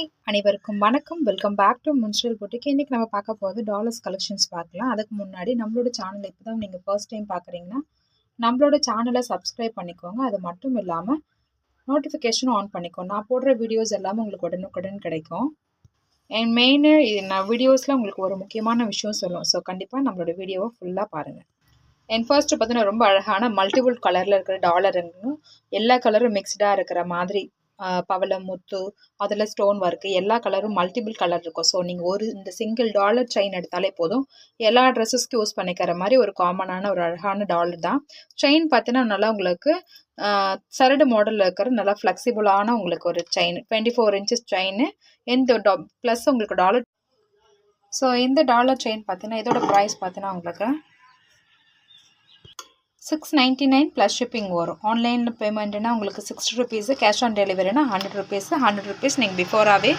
Hi அனைவருக்கும் வணக்கம். Welcome back to municipal போட்டிக்கு இன்றைக்கி நம்ம பார்க்க போகிறது டாலர்ஸ் கலெக்ஷன்ஸ் பார்க்கலாம். அதுக்கு முன்னாடி நம்மளோட சேனல் இப்போ தான் நீங்கள் ஃபர்ஸ்ட் டைம் பார்க்குறீங்கன்னா நம்மளோட சேனலை சப்ஸ்கிரைப் பண்ணிக்கோங்க. அது மட்டும் இல்லாமல் நோட்டிஃபிகேஷனும் ஆன் பண்ணிக்கோ நான் போடுற வீடியோஸ் எல்லாமே உங்களுக்கு உடனுக்குடன் கிடைக்கும். என் மெயின் நான் வீடியோஸில் உங்களுக்கு ஒரு முக்கியமான விஷயம் சொல்லுவோம் ஸோ கண்டிப்பாக நம்மளோட வீடியோவை ஃபுல்லாக பாருங்கள் என் ஃபர்ஸ்ட் பார்த்தீங்கன்னா ரொம்ப அழகான மல்டிபிள் கலரில் இருக்கிற டாலருங்களும் எல்லா கலரும் மிக்ஸ்டாக இருக்கிற மாதிரி பவளம் முத்து அதில் ஸ்டோன் ஒர்க்கு எல்லா கலரும் மல்டிபிள் கலர் இருக்கும். ஸோ நீங்கள் ஒரு இந்த சிங்கிள் டாலர் செயின் எடுத்தாலே போதும். எல்லா ட்ரெஸ்ஸஸ்க்கு யூஸ் பண்ணிக்கிற மாதிரி ஒரு காமனான ஒரு அழகான டாலர் தான். செயின் பார்த்தீங்கன்னா நல்லா உங்களுக்கு சரடு மாடலில் இருக்கிற நல்லா ஃப்ளெக்சிபிளான உங்களுக்கு ஒரு chain twenty four inches chain எந்த டா ப்ளஸ் உங்களுக்கு டாலர் ஸோ இந்த டாலர் செயின் பார்த்தீங்கன்னா இதோட ப்ரைஸ் பார்த்தீங்கன்னா உங்களுக்கு six ninety nine plus shipping வரும். ஆன்லைனில் பேமெண்ட்டுனா உங்களுக்கு சிக்ஸ்டி ருபீஸு கேஷ் ஆன் டெலிவரினா ஹண்ட்ரட் ருபீஸு ஹண்ட்ரட் ருபீஸ் நீங்கள் பிஃபோராகவே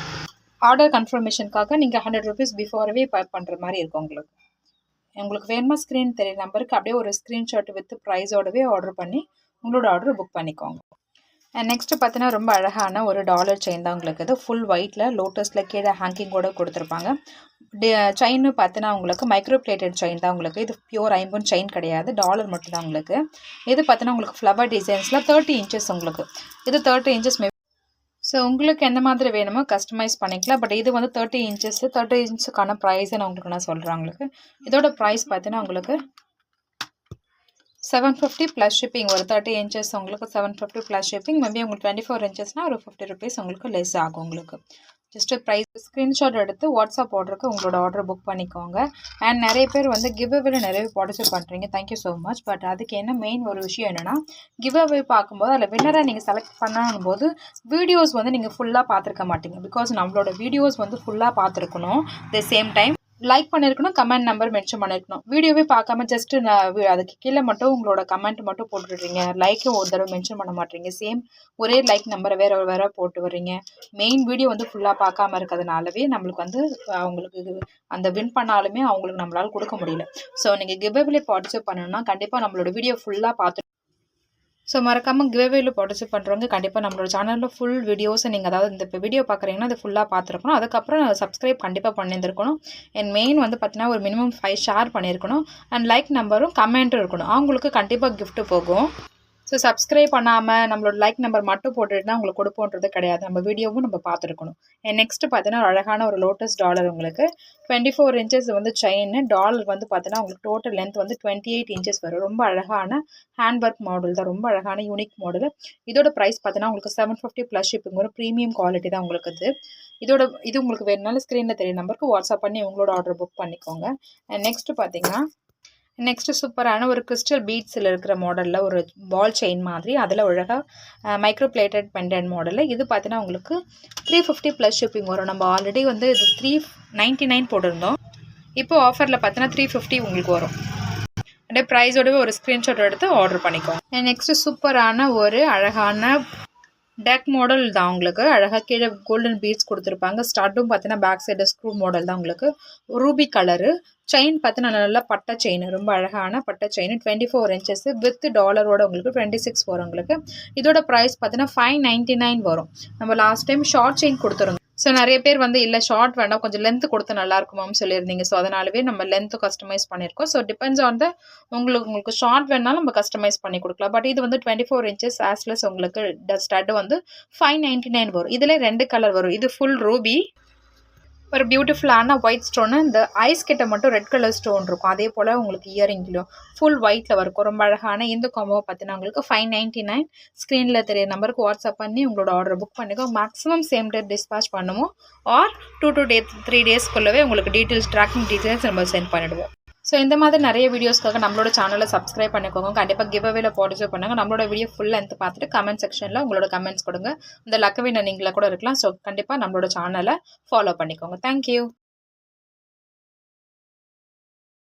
ஆர்டர் கன்ஃபர்மேஷனுக்காக நீங்கள் ஹண்ட்ரட் ருபீஸ் பிஃபோராகவே பே பண்ணுற மாதிரி இருக்கும் உங்களுக்கு. உங்களுக்கு வேணுமா ஸ்க்ரீன் தெரிய நம்பருக்கு அப்படியே ஒரு ஸ்க்ரீன்ஷாட் வித் ப்ரைஸோடவே ஆர்டர் பண்ணி உங்களோட ஆர்டர் புக் பண்ணிக்கோங்க. நெக்ஸ்ட்டு பார்த்தீங்கன்னா ரொம்ப அழகான ஒரு டாலர் செயின் தான் உங்களுக்கு இது. ஃபுல் ஒயிட்டில் லோட்டஸில் கீழே ஹேங்கிங்கோடு கொடுத்துருப்பாங்க. செயின்னு பார்த்தீங்கன்னா உங்களுக்கு மைக்ரோ பிளேட்டட் செயின் தான் உங்களுக்கு. இது பியூர் ஐம்பொன் செயின் கிடையாது. டாலர் மட்டும் தான் உங்களுக்கு. இது பார்த்தீங்கன்னா உங்களுக்கு ஃப்ளவர் டிசைன்ஸில் தேர்ட்டி இன்ச்சஸ் உங்களுக்கு. இது தேர்ட்டி இன்ச்சஸ் மே ஸோ உங்களுக்கு எந்த மாதிரி வேணுமோ கஸ்டமைஸ் பண்ணிக்கலாம். பட் இது வந்து தேர்ட்டி இன்ச்சஸ் தேர்ட்டி இன்ச்சுக்கான ப்ரைஸை நான் உங்களுக்கு நான் சொல்கிறேன் உங்களுக்கு. இதோட ப்ரைஸ் பார்த்தீங்கன்னா உங்களுக்கு செவன் ஃபிஃப்டி ப்ளஸ் ஷிப்பிங் ஒரு தேர்ட்டி இன்ச்சஸ் உங்களுக்கு seven fifty plus shipping maybe உங்களுக்கு டுவெண்ட்டி ஃபோர் இன்ச்சஸ்னால் ஒரு ஃபிஃப்டி ருபீஸ் உங்களுக்கு லெஸ் ஆகும் உங்களுக்கு. ஜஸ்ட்டு ப்ரைஸ் ஸ்க்ரீன்ஷாட் எடுத்து வாட்ஸ்அப் ஆர்டருக்கு உங்களோட ஆர்டர் புக் பண்ணிக்கோங்க. அண்ட் நிறைய பேர் வந்து கிவ் அவேல நிறைய பார்ட்டிசிபேட் பண்ணுறீங்க தேங்க்யூ ஸோ மச் பட் அதுக்கு என்ன மெயின் ஒரு விஷயம் என்னென்னா கிவ் அவே பார்க்கும்போது அதில் வின்னராக நீங்கள் செலக்ட் பண்ணணும் போது வீடியோஸ் வந்து நீங்கள் ஃபுல்லாக பார்த்துருக்க மாட்டீங்க. பிகாஸ் நம்மளோட வீடியோஸ் வந்து ஃபுல்லாக பார்த்துருக்கணும். த சேம் டைம் லைக் பண்ணியிருக்கணும் கமெண்ட் நம்பர் மென்ஷன் பண்ணியிருக்கணும் வீடியோவே பார்க்காம ஜஸ்ட் நான் அதுக்கு கீழே மட்டும் உங்களோட கமெண்ட் மட்டும் போட்டுடுறீங்க. லைக்கும் ஒரு தடவை மென்ஷன் பண்ண மாட்டீங்க. சேம் ஒரே லைக் நம்பரை வேறு வேற போட்டு வர்றீங்க. மெயின் வீடியோ வந்து ஃபுல்லாக பார்க்காம இருக்கிறதுனாலவே நம்மளுக்கு வந்து அவங்களுக்கு அந்த வின் பண்ணாலுமே அவங்களுக்கு நம்மளால் கொடுக்க முடியல. ஸோ நீங்கள் கிவ்அவேல பார்ட்டிசிபேட் பண்ணணும்னா கண்டிப்பாக நம்மளோட வீடியோ ஃபுல்லாக பார்த்து ஸோ மறக்காமல் கிவேவேயில் பார்ட்டிசிபேட் பண்ணுறவங்க கண்டிப்பாக நம்மளோட சேனலில் ஃபுல் வீடியோஸை நீங்கள் அதாவது இந்த இப்போ வீடியோ பார்க்குறீங்கன்னா அது ஃபுல்லாக பார்த்துருக்கணும். அதுக்கப்புறம் சப்ஸ்கிரைப் கண்டிப்பாக பண்ணியிருந்துருக்கணும். என் மெயின் வந்து பார்த்தீங்கன்னா ஒரு மினிமம் ஃபைவ் ஷேர் பண்ணியிருக்கணும். அண்ட் லைக் நம்பரும் கமெண்ட்டும் இருக்கணும். அவங்களுக்கு கண்டிப்பாக கிஃப்ட்டு போகும். ஸோ சப்ஸ்கிரைப் பண்ணாமல் நம்மளோட லைக் நம்பர் மட்டும் போட்டுட்டுனா உங்களுக்கு கொடுப்போன்றது கிடையாது. நம்ம வீடியோவும் நம்ம பார்த்துருக்கணும். நெக்ஸ்ட் பார்த்தீங்கன்னா அழகான ஒரு லோட்டஸ் டாலர் உங்களுக்கு. டுவெண்ட்டி ஃபோர் இன்ச்சஸ் வந்து செயின் டாலர் வந்து பார்த்தீங்கன்னா உங்களுக்கு டோட்டல் லென்த் வந்து டுவெண்ட்டி எயிட் இன்ச்சஸ் வரும். ரொம்ப அழகான ஹேண்ட் ஒர்க் மாடல் தான். ரொம்ப அழகான யூனிக் மாடல் இதோட ப்ரைஸ் பார்த்தீங்கன்னா உங்களுக்கு செவன் ஃபிஃப்டி ப்ளஸ் ஷிப்பிங் வரும். ப்ரீமியம் குவாலிட்டி தான் உங்களுக்கு இது இதோட இது உங்களுக்கு வேணுனாலும் ஸ்க்ரீனில் தெரிய நம்பருக்கு வாட்ஸ்அப் பண்ணி உங்களோட ஆர்டர் புக் பண்ணிக்கோங்க. நெக்ஸ்ட் பார்த்தீங்கன்னா நெக்ஸ்ட்டு சூப்பரான ஒரு கிறிஸ்டல் பீட்ஸில் இருக்கிற மாடலில் ஒரு பால் செயின் மாதிரி அதில் அழகாக மைக்ரோ பிளேட்டட் பெண்டன்ட் மாடலில் இது பார்த்தீங்கன்னா உங்களுக்கு த்ரீ ஃபிஃப்டி ப்ளஸ் ஷிப்பிங் வரும். நம்ம ஆல்ரெடி வந்து இது த்ரீ நைன்ட்டி நைன் போட்டிருந்தோம். இப்போ ஆஃபரில் பார்த்தீங்கன்னா த்ரீ ஃபிஃப்டி உங்களுக்கு வரும். அப்படியே ப்ரைஸோடவே ஒரு ஸ்க்ரீன்ஷாட் எடுத்து ஆர்டர் பண்ணிக்கோங்க. நெக்ஸ்ட்டு சூப்பரான ஒரு அழகான டெக் மாடல் தான் உங்களுக்கு. அழகாக கீழே கோல்டன் பீட்ஸ் கொடுத்துருப்பாங்க. ஸ்டார்ட்டும் பார்த்தீங்கன்னா பேக் சைடு ஸ்க்ரூ மாடல் தான் உங்களுக்கு. ரூபி கலரு செயின் பார்த்தீங்கன்னா நல்லா பட்டை செயின் ரொம்ப அழகான பட்டை chain twenty four inches with டாலரோட உங்களுக்கு டுவெண்ட்டி சிக்ஸ் வரும் உங்களுக்கு. இதோட ப்ரைஸ் பார்த்தீங்கன்னா ஃபைவ் நைன்ட்டி நைன் வரும். நம்ம லாஸ்ட் டைம் ஷார்ட் செயின் கொடுத்துருந்தோம். ஸோ நிறைய பேர் வந்து இல்லை ஷார்ட் வேண்டாம் கொஞ்சம் லென்த் கொடுத்து நல்லா இருக்குமாம் சொல்லியிருந்தீங்க. ஸோ அதனாலவே நம்ம லென்த்து கஸ்டமைஸ் பண்ணியிருக்கோம். ஸோ டிபெண்ட்ஸ் ஆன் த உங்களுக்கு உங்களுக்கு ஷார்ட் வேணாலும் நம்ம கஸ்டமைஸ் பண்ணி கொடுக்கலாம். பட் இது வந்து டுவெண்ட்டி ஃபோர் இன்ச்சஸ் ஆஸ்லஸ் உங்களுக்கு ஸ்டட் வந்து ஃபைவ் நைன்ட்டி நைன் வரும். இதில் ரெண்டு கலர் வரும். இது ஃபுல் ரூபி ஒரு பியூட்டிஃபுல்லான ஒயிட் ஸ்டோனு இந்த ஐஸ் கிட்ட மட்டும் ரெட் கலர் ஸ்டோன் இருக்கும். அதே போல் உங்களுக்கு இயரிங்லையும் ஃபுல் ஒயிட்டில் இருக்கும் ரொம்ப அழகான இந்த காம்போ பார்த்தீங்கன்னா உங்களுக்கு ஃபைவ் நைன்ட்டி நைன் ஸ்க்ரீனில் தெரிய நம்பருக்கு வாட்ஸ்அப் பண்ணி உங்களோட ஆர்டர் புக் பண்ணிக்கோ. மேக்ஸிமம் சேம் டே டிஸ்பேச் பண்ணுவோம். Or two two day three டேஸ்க்குள்ளவே உங்களுக்கு டீட்டெயில்ஸ் ட்ராக்கிங் டீட்டெயில்ஸ் நம்ம சென்ட் பண்ணிவிடுவோம் ஸோ இந்த மாதிரி நிறைய வீடியோஸ்க்காக நம்மளோட சேனலை சப்ஸ்கிரைப் பண்ணிக்கோங்க. கண்டிப்பாக கிவ் அவேல பார்ட்டிசிபேட் பண்ணுங்கள் நம்மளோட வீடியோ ஃபுல் லென்த் பார்த்துட்டு கமெண்ட் செக்ஷனில் உங்களோட கமெண்ட்ஸ் கொடுங்க. இந்த லக்கவின நீங்களாக கூட இருக்கலாம். ஸோ கண்டிப்பாக நம்மளோட சேனலை ஃபாலோ பண்ணிக்கோங்க. தேங்க்யூ